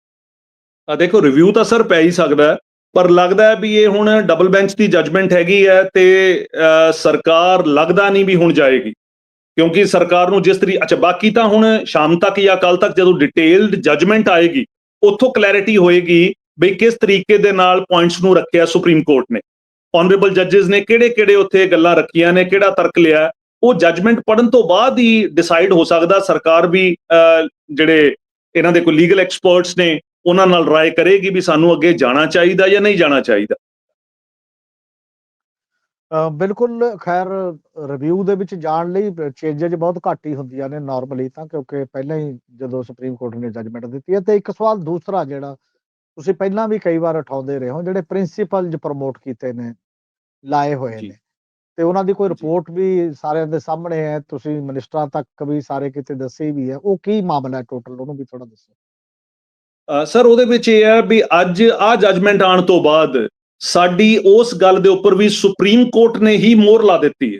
ਆ ਦੇਖੋ ਰਿਵਿਊ ਤਾਂ ਸਰ ਪੈ ਹੀ ਸਕਦਾ ਪਰ ਲੱਗਦਾ ਹੈ ਵੀ ਇਹ ਹੁਣ ਡਬਲ ਬੈਂਚ ਦੀ ਜੱਜਮੈਂਟ ਹੈਗੀ ਹੈ ਤੇ ਸਰਕਾਰ ਲੱਗਦਾ ਨਹੀਂ ਵੀ ਹੁਣ ਜਾਏਗੀ। ਕਿਉਂਕਿ ਸਰਕਾਰ ਨੂੰ ਜਿਸ ਤਰੀ ਅੱਛਾ ਬਾਕੀ ਤਾਂ ਹੁਣ ਸ਼ਾਮ ਤੱਕ ਜਾਂ ਕੱਲ ਤੱਕ ਜਦੋਂ ਡਿਟੇਲਡ ਜੱਜਮੈਂਟ ਆਏਗੀ ਉੱਥੋਂ ਕਲੈਰਿਟੀ ਹੋਏਗੀ ਵੀ ਕਿਸ ਤਰੀਕੇ ਦੇ ਨਾਲ ਪੁਆਇੰਟਸ ਨੂੰ ਰੱਖਿਆ ਸੁਪਰੀਮ ਕੋਰਟ ਨੇ। ਆਨਰੇਬਲ ਜੱਜਸ ਨੇ ਕਿਹੜੇ ਕਿਹੜੇ ਉੱਥੇ ਗੱਲਾਂ ਰੱਖੀਆਂ ਨੇ ਕਿਹੜਾ ਤਰਕ ਲਿਆ ਉਹ ਜੱਜਮੈਂਟ ਪੜਨ ਤੋਂ ਬਾਅਦ ਹੀ ਡਿਸਾਈਡ ਹੋ ਸਕਦਾ ਸਰਕਾਰ ਵੀ ਜਿਹੜੇ ਇਹਨਾਂ ਦੇ ਕੋਈ ਲੀਗਲ ਐਕਸਪਰਟਸ ਨੇ ਉਹਨਾਂ ਨਾਲ ਰਾਏ ਕਰੇਗੀ ਵੀ ਸਾਨੂੰ ਅੱਗੇ ਜਾਣਾ ਚਾਹੀਦਾ ਜਾਂ ਨਹੀਂ ਜਾਣਾ ਚਾਹੀਦਾ ਬਿਲਕੁਲ ਖੈਰ ਰਿਵਿਊ ਦੇ ਵਿੱਚ ਜਾਣ ਲਈ ਚੇਂਜਸ ਬਹੁਤ ਘੱਟ ਹੀ ਹੁੰਦੀਆਂ ਨੇ ਨਾਰਮਲੀ ਤਾਂ ਕਿਉਂਕਿ ਪਹਿਲਾਂ ਹੀ ਜਦੋਂ ਸੁਪਰੀਮ ਕੋਰਟ ਨੇ ਜੱਜਮੈਂਟ ਦਿੱਤੀ ਹੈ ਤੇ ਇੱਕ ਸਵਾਲ ਦੂਸਰਾ ਜਿਹੜਾ ਤੁਸੀਂ ਪਹਿਲਾਂ ਵੀ ਕਈ ਵਾਰ ਉਠਾਉਂਦੇ ਰਹੇ ਹੋ ਜਿਹੜੇ ਪ੍ਰਿੰਸੀਪਲ ਜ ਪ੍ਰਮੋਟ ਕੀਤੇ ਨੇ ਲਾਏ ਹੋਏ। ਨੇ ਤੇ ਉਹਨਾਂ ਦੀ ਕੋਈ। ਰਿਪੋਰਟ ਵੀ ਸਾਰਿਆਂ ਦੇ ਸਾਹਮਣੇ ਹੈ ਤੁਸੀਂ ਮਿਨਿਸਟਰਾਂ ਤੱਕ ਵੀ ਸਾਰੇ ਕਿਤੇ ਦੱਸੀ ਵੀ ਹੈ। ਉਹ ਕੀ ਮਾਮਲਾ ਹੈ ਟੋਟਲ ਉਹਨੂੰ ਵੀ ਥੋੜਾ ਦੱਸੋ। ਸਰ ਉਹਦੇ ਵਿੱਚ ਇਹ ਹੈ ਵੀ ਅੱਜ ਆ ਜੱਜਮੈਂਟ ਆਉਣ ਤੋਂ ਬਾਅਦ ਸਾਡੀ ਉਸ ਗੱਲ ਦੇ ਉੱਪਰ ਵੀ ਸੁਪਰੀਮ ਕੋਰਟ ਨੇ ਹੀ ਮੋਹਰ ਲਾ ਦਿੱਤੀ ਹੈ।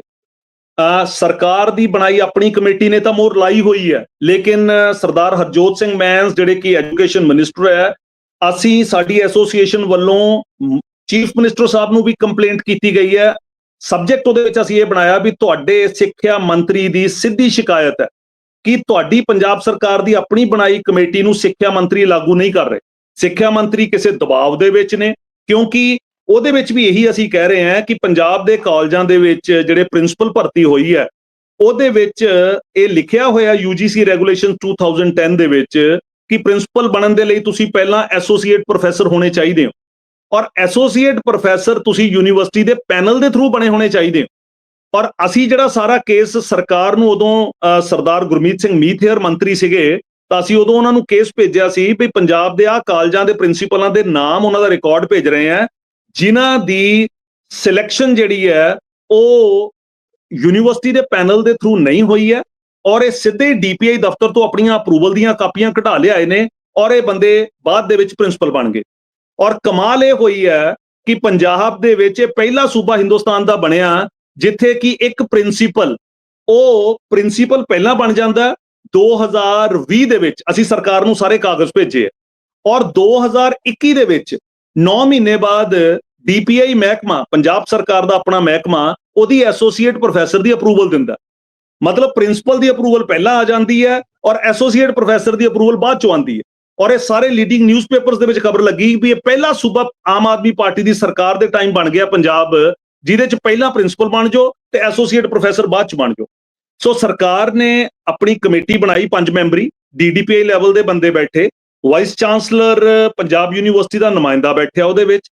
ਸਰਕਾਰ ਦੀ ਬਣਾਈ ਆਪਣੀ ਕਮੇਟੀ ਨੇ ਤਾਂ ਮੋਹਰ ਲਾਈ ਹੋਈ ਹੈ ਲੇਕਿਨ ਸਰਦਾਰ ਹਰਜੋਤ ਸਿੰਘ ਮੈਨਸ ਜਿਹੜੇ ਕਿ ਐਜੂਕੇਸ਼ਨ ਮਿਨਿਸਟਰ ਹੈ ਅਸੀਂ ਸਾਡੀ ਐਸੋਸੀਏਸ਼ਨ ਵੱਲੋਂ ਚੀਫ ਮਿਨਿਸਟਰ ਸਾਹਿਬ ਨੂੰ ਵੀ ਕੰਪਲੇਂਟ ਕੀਤੀ ਗਈ ਹੈ। ਸਬਜੈਕਟ ਉਹਦੇ ਵਿੱਚ ਅਸੀਂ ਇਹ ਬਣਾਇਆ ਵੀ ਤੁਹਾਡੇ ਸਿੱਖਿਆ ਮੰਤਰੀ ਦੀ ਸਿੱਧੀ ਸ਼ਿਕਾਇਤ ਹੈ ਕਿ ਤੁਹਾਡੀ ਪੰਜਾਬ ਸਰਕਾਰ ਦੀ ਆਪਣੀ ਬਣਾਈ ਕਮੇਟੀ ਨੂੰ ਸਿੱਖਿਆ ਮੰਤਰੀ ਲਾਗੂ ਨਹੀਂ ਕਰ ਰਹੇ। ਸਿੱਖਿਆ ਮੰਤਰੀ ਕਿਸੇ ਦਬਾਅ ਦੇ ਵਿੱਚ ਨੇ, ਕਿਉਂਕਿ ਉਹਦੇ ਵਿੱਚ ਵੀ ਇਹੀ ਅਸੀਂ ਕਹਿ ਰਹੇ ਹਾਂ ਕਿ ਪੰਜਾਬ ਦੇ ਕਾਲਜਾਂ ਦੇ ਵਿੱਚ ਜਿਹੜੇ ਪ੍ਰਿੰਸੀਪਲ ਭਰਤੀ ਹੋਈ ਹੈ, ਉਹਦੇ ਵਿੱਚ ਇਹ ਲਿਖਿਆ ਹੋਇਆ UGC ਰੈਗੂਲੇਸ਼ਨ 2010 ਦੇ ਵਿੱਚ ਕਿ ਪ੍ਰਿੰਸੀਪਲ ਬਣਨ ਦੇ ਲਈ ਤੁਸੀਂ ਪਹਿਲਾਂ ਐਸੋਸੀਏਟ ਪ੍ਰੋਫੈਸਰ ਹੋਣੇ ਚਾਹੀਦੇ ਹੋ। ਔਰ ਐਸੋਸੀਏਟ ਪ੍ਰੋਫੈਸਰ ਤੁਸੀਂ ਯੂਨੀਵਰਸਿਟੀ ਦੇ ਪੈਨਲ ਦੇ ਥਰੂ ਬਣੇ ਹੋਣੇ ਚਾਹੀਦੇ ਹੋ। ਔਰ ਅਸੀਂ ਜਿਹੜਾ ਸਾਰਾ ਕੇਸ ਸਰਕਾਰ ਨੂੰ ਉਦੋਂ ਸਰਦਾਰ ਗੁਰਮੀਤ ਸਿੰਘ ਮੀਥੇਰ ਮੰਤਰੀ ਸੀਗੇ, ਤਾਂ ਅਸੀਂ ਉਦੋਂ ਉਹਨਾਂ ਨੂੰ ਕੇਸ ਭੇਜਿਆ ਸੀ ਵੀ ਪੰਜਾਬ ਦੇ ਆ ਕਾਲਜਾਂ ਦੇ ਪ੍ਰਿੰਸੀਪਲਾਂ ਦੇ ਨਾਮ ਉਹਨਾਂ ਦਾ ਰਿਕਾਰਡ ਭੇਜ ਰਹੇ ਆ, ਜਿਨ੍ਹਾਂ ਦੀ ਸਿਲੈਕਸ਼ਨ ਜਿਹੜੀ ਹੈ, ਉਹ ਯੂਨੀਵਰਸਿਟੀ ਦੇ ਪੈਨਲ ਦੇ ਥਰੂ ਨਹੀਂ ਹੋਈ ਹੈ ਔਰ ਇਹ ਸਿੱਧੇ ਡੀਪੀਆਈ ਦਫ਼ਤਰ ਤੋਂ ਆਪਣੀਆਂ ਅਪਰੂਵਲ ਦੀਆਂ ਕਾਪੀਆਂ ਕਢਾ ਲਿਆਏ ਨੇ ਔਰ ਇਹ ਬੰਦੇ ਬਾਅਦ ਦੇ ਵਿੱਚ ਪ੍ਰਿੰਸੀਪਲ ਬਣ ਗਏ। ਔਰ ਕਮਾਲ ਇਹ ਹੋਈ ਹੈ ਕਿ ਪੰਜਾਬ ਦੇ ਵਿੱਚ ਇਹ ਪਹਿਲਾ ਸੂਬਾ ਹਿੰਦੁਸਤਾਨ ਦਾ ਬਣਿਆ ਜਿੱਥੇ ਕਿ ਇੱਕ ਪ੍ਰਿੰਸੀਪਲ ਉਹ ਪ੍ਰਿੰਸੀਪਲ ਪਹਿਲਾਂ ਬਣ ਜਾਂਦਾ ਹੈ, 2020 ਦੇ ਵਿੱਚ ਅਸੀਂ ਸਰਕਾਰ ਨੂੰ ਸਾਰੇ ਕਾਗਜ਼ ਭੇਜੇ ਹੈ। ਔਰ 2021 ਦੇ ਵਿੱਚ 9 ਮਹੀਨੇ ਬਾਅਦ ਡੀਪੀਆਈ ਮਹਿਕਮਾ ਪੰਜਾਬ ਸਰਕਾਰ ਦਾ ਆਪਣਾ ਮਹਿਕਮਾ ਉਹਦੀ ਐਸੋਸੀਏਟ ਪ੍ਰੋਫੈਸਰ ਦੀ ਅਪਰੂਵਲ ਦਿੰਦਾ ਮਤਲਬ ਪ੍ਰਿੰਸੀਪਲ ਦੀ ਅਪਰੂਵਲ ਪਹਿਲਾਂ ਆ ਜਾਂਦੀ ਹੈ ਔਰ ਐਸੋਸੀਏਟ ਪ੍ਰੋਫੈਸਰ ਦੀ ਅਪਰੂਵਲ ਬਾਅਦ ਚੋਂ ਆਉਂਦੀ ਹੈ। ਔਰ ਇਹ ਸਾਰੇ ਲੀਡਿੰਗ ਨਿਊਜ਼ਪੇਪਰਸ ਦੇ ਵਿੱਚ ਖਬਰ ਲੱਗੀ ਵੀ ਇਹ ਪਹਿਲਾ ਸੂਬਾ ਆਮ ਆਦਮੀ ਪਾਰਟੀ ਦੀ ਸਰਕਾਰ ਦੇ ਟਾਈਮ ਬਣ ਗਿਆ ਪੰਜਾਬ, ਜਿਹਦੇ ਚ ਪਹਿਲਾਂ ਪ੍ਰਿੰਸੀਪਲ ਬਣ ਜਾਓ ਤੇ ਐਸੋਸੀਏਟ ਪ੍ਰੋਫੈਸਰ ਬਾਅਦ ਚ ਬਣ ਜਾਓ। ਸੋ ਸਰਕਾਰ ਨੇ ਆਪਣੀ ਕਮੇਟੀ ਬਣਾਈ ਪੰਜ ਮੈਂਬਰੀ ਡੀਡੀਪੀਆਈ ਲੈਵਲ ਦੇ ਬੰਦੇ ਬੈਠੇ ਵਾਈਸ ਚਾਂਸਲਰ ਪੰਜਾਬ ਯੂਨੀਵਰਸਿਟੀ ਦਾ ਨੁਮਾਇੰਦਾ ਬੈਠਿਆ ਉਹਦੇ ਵਿੱਚ